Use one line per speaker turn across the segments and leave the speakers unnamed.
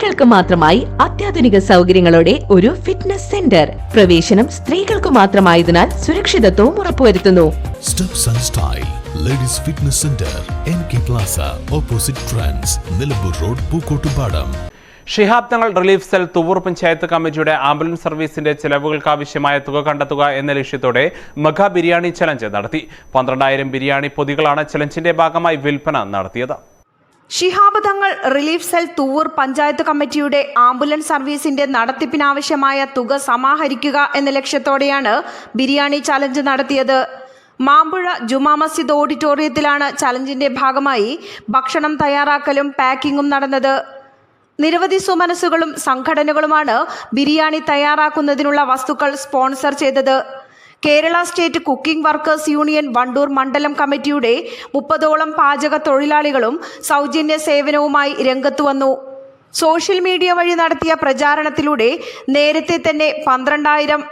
സ്ത്രീകൾക്ക് മാത്രമായി അത്യാധുനിക സൗകര്യങ്ങളോടെ ഒരു ഫിറ്റ്നസ് സെന്റർ പ്രവേശനം സ്ത്രീകൾക്ക് മാത്രമായതിനാൽ സുരക്ഷിതത്വവും ഉറപ്പുവരുത്തുന്നു.
Ladies fitness centre N K plaza opposite trans Nilambur road Pookkottupadam
Shihab Thangal relief cell Thuvur panchayat കമ്മിറ്റിയുടെ ആംബുലൻസ് സർവീസിന്റെ ചെലവുകൾക്ക് ആവശ്യമായ തുക കണ്ടെത്തുക എന്ന ലക്ഷ്യത്തോടെ മെഗാ ബിരിയാണി ചലഞ്ച് നടത്തി. പന്ത്രണ്ടായിരം ബിരിയാണി പൊതികളാണ് ചലഞ്ചിന്റെ ഭാഗമായി വിൽപ്പന നടത്തിയത്.
ഷിഹാബ് തങ്ങൾ റിലീഫ് സെൽ തൂവൂർ പഞ്ചായത്ത് കമ്മിറ്റിയുടെ ആംബുലൻസ് സർവീസിന്റെ നടത്തിപ്പിനാവശ്യമായ തുക സമാഹരിക്കുക എന്ന ലക്ഷ്യത്തോടെയാണ് ബിരിയാണി ചലഞ്ച് നടത്തിയത്. മാമ്പുഴ ജുമാ മസ്ജിദ് ഓഡിറ്റോറിയത്തിലാണ് ചലഞ്ചിന്റെ ഭാഗമായി ഭക്ഷണം തയ്യാറാക്കലും പാക്കിങ്ങും നടന്നത്. നിരവധി സുമനസുകളും സംഘടനകളുമാണ് ബിരിയാണി തയ്യാറാക്കുന്നതിനുള്ള വസ്തുക്കൾ സ്പോൺസർ ചെയ്തത്. Kerala state cooking workers union Wandoor മണ്ഡലം കമ്മിറ്റിയുടെ മുപ്പതോളം പാചക തൊഴിലാളികളും സൗജന്യ സേവനവുമായി രംഗത്തു വന്നു. സോഷ്യൽ മീഡിയ വഴി നടത്തിയ പ്രചാരണത്തിലൂടെ നേരത്തെ തന്നെ പന്ത്രണ്ടായിരം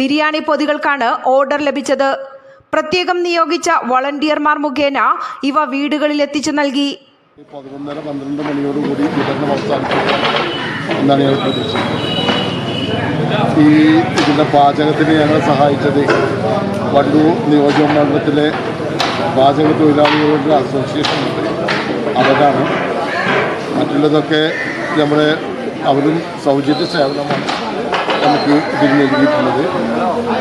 ബിരിയാണി പൊതികൾക്കാണ് ഓർഡർ ലഭിച്ചത്. പ്രത്യേകം നിയോഗിച്ച വളണ്ടിയർമാർ മുഖേന ഇവ വീടുകളിൽ എത്തിച്ചു നൽകി.
പതിനൊന്നര പന്ത്രണ്ട് മണിയോടുകൂടി വിതരണം അവസാനിക്കും എന്നാണ് ഞങ്ങൾ പ്രതീക്ഷിക്കുന്നത്. ഈ ഇതിന്റെ പാചകത്തിന് ഞങ്ങളെ സഹായിച്ചത് വണ്ടൂർ നിയോജക മണ്ഡലത്തിലെ പാചക തൊഴിലാളികളുടെ അസോസിയേഷൻ ഉണ്ട്. അവരാണ്. മറ്റുള്ളതൊക്കെ നമ്മുടെ അവരും സൗജന്യ സേവനമാണ് നമുക്ക് ഇതിൽ നൽകിയിട്ടുള്ളത്.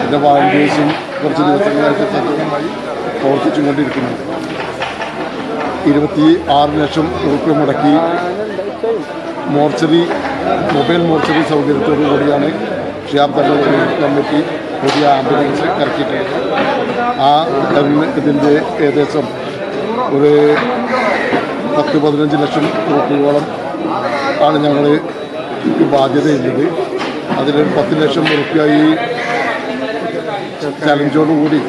എന്റെ വാളണ്ടിയേഴ്സും കുറച്ച് ദിവസങ്ങളായിട്ട് സജീവമായി പ്രവർത്തിച്ചുകൊണ്ടിരിക്കുന്നു. ഇരുപത്തി ആറ് ലക്ഷം റുപ്യ മുടക്കി മോർച്ചറി മൊബൈൽ മോർച്ചറി സൗകര്യത്തോടു കൂടിയാണ് ഷിയാബ് തങ്ങൾ കമ്മിറ്റി പുതിയ ആംബുലൻസ് ഇറക്കിയിട്ടുണ്ട്. ആ ഇതിന്റെ ഏകദേശം ഒരു പത്ത് പതിനഞ്ച് ലക്ഷം ഉറുപ്പ്യോളം ആണ് ഞങ്ങൾ ബാധ്യതയുള്ളത് അതിലൊരു പത്ത് ലക്ഷം റുപ്യ ഈ ചലഞ്ചോടുകൂടി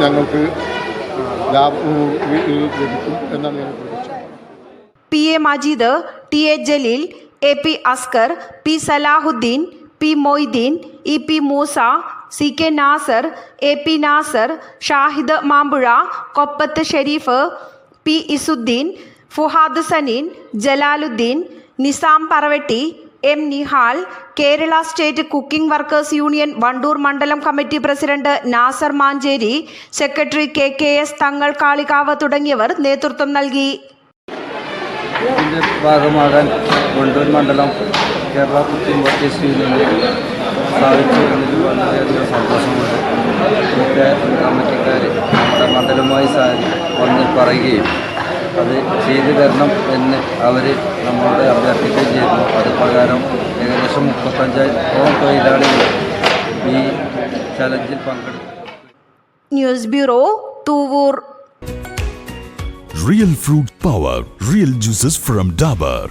ഞങ്ങൾക്ക് ലാഭം ലഭിക്കും എന്നാണ് ഞങ്ങൾ
P A Majeed T A Jaleel A P Asker P Salahuddin P Moideen E P Moosa C K Nasar A P Nasar Shahid Mampuzha Koppath Sherif P Isuddin Fuhad Saneen Jalaluddin Nizam Paravetti M Nihal Kerala state cooking workers union Wandoor മണ്ഡലം committee president Nasar Mancheri secretary K K S Thangal Kalikavu തുടങ്ങിയവർ നേതൃത്വം നൽകി.
ഭാഗമാകാൻ വണ്ടൂർ മണ്ഡലം Kerala cooking workers യൂണിയനിൽ സ്ഥാപിച്ചതിൽ വളരെയധികം സന്തോഷമുണ്ട്. ഇവിടുത്തെ കമ്മിറ്റിക്കാർ നമ്മുടെ മണ്ഡലമായി സാരി വന്ന് പറയുകയും അത് ചെയ്തു തരണം എന്ന് അവർ നമ്മളോട് അഭ്യർത്ഥിക്കുകയും ചെയ്തു അത് പ്രകാരം ഏകദേശം മുപ്പത്തഞ്ചായിരം തൊഴിലാളികൾ ഈ ചലഞ്ചിൽ പങ്കെടുത്തു.
News bureau Thuvvur.
Real fruit power, real juices from Dabur.